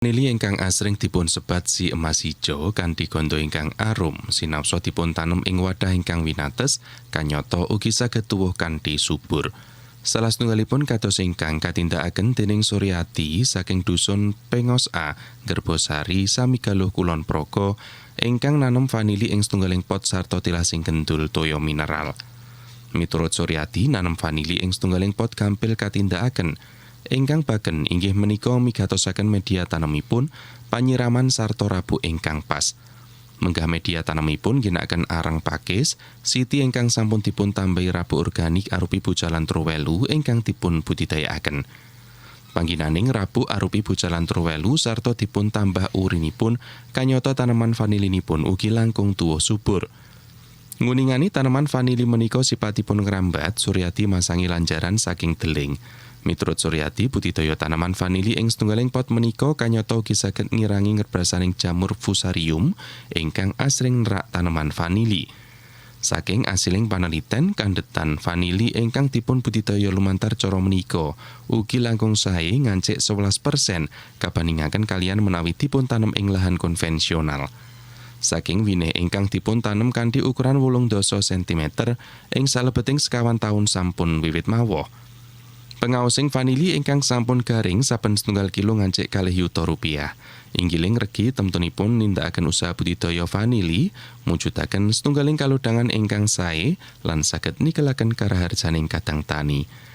Vanili ingkang asring dipun sebat si emas ijo kanthi ganda ingkang arum sinapsa dipun tanem ing wadah ingkang winates kanyata ugi saged tuwuh kanthi subur. Salah setunggalipun kados ingkang katindakaken dening Suryati saking dusun Pengos A, Gerbosari, Samigaluh Kulon Progo ingkang nanem vanili ing setunggaling pot sarta tilasing kendul toyo mineral. Miturut Suryati nanem vanili ing setunggaling pot gampil katindakaken Ingkang baken inggih menika migatosaken media tanamipun panyiraman sarta rabu ingkang pas. Menggah media tanamipun ginakaken arang pakis, siti ingkang sampun dipun tambahi rabu organik arupi bujalan trowelu ingkang dipun budidayakaken. Pangginaning rabu arupi bujalan trowelu sarta dipun tambah urinipun kanyata tanaman vanilinipun ugi langkung tuwuh subur. Nguningani tanaman vanili menika sipatipun ngrambat, Suryati masangi lanjaran saking deling. Miturut Suryati, budidaya tanaman vanili ing setunggaling pot menika kanyata ugi saged ngirangi ngerbasaning jamur fusarium ingkang asring nerak tanaman vanili. Saking asiling paneliten kandetan vanili ingkang dipun budidaya lumantar cara menika ugi langkung sae ngancik 11% kabandingaken kalian menawi dipun tanem ing lahan konvensional. Saking wine ingkang dipun tanem kanthi ukuran wolung doso cm ing salebeting sekawan taun sampun wiwit mawon. Pengaosing vanili ingkang sampun garing saben setunggal kilo ngancik kalih yuta rupiah. Inggiling regi temtunipun nindakaken usaha budidaya vanili, mujudaken setunggaling kalodhangan ingkang sae lan saged nikelaken karaharjaning kadang tani.